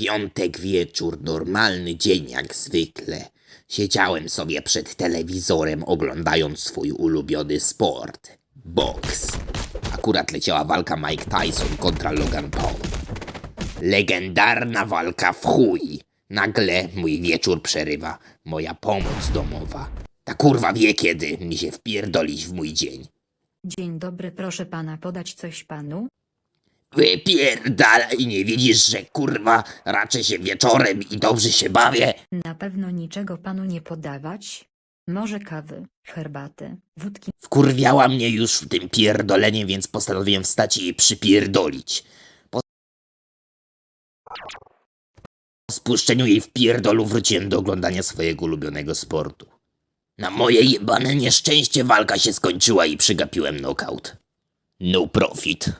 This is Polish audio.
Piątek wieczór, normalny dzień jak zwykle. Siedziałem sobie przed telewizorem oglądając swój ulubiony sport. Boks. Akurat leciała walka Mike Tyson kontra Logan Paul. Legendarna walka w chuj. Nagle mój wieczór przerywa moja pomoc domowa. Ta kurwa wie kiedy mi się wpierdolić w mój dzień. Dzień dobry, proszę pana podać coś panu? Wypierdalaj, nie widzisz, że kurwa raczej się wieczorem i dobrze się bawię? Na pewno niczego panu nie podawać? Może kawy, herbaty, wódki. Wkurwiała mnie już tym pierdoleniem, więc postanowiłem wstać i jej przypierdolić. Po spuszczeniu jej w pierdolu wróciłem do oglądania swojego ulubionego sportu. Na moje jebane nieszczęście walka się skończyła i przygapiłem knockout. No profit.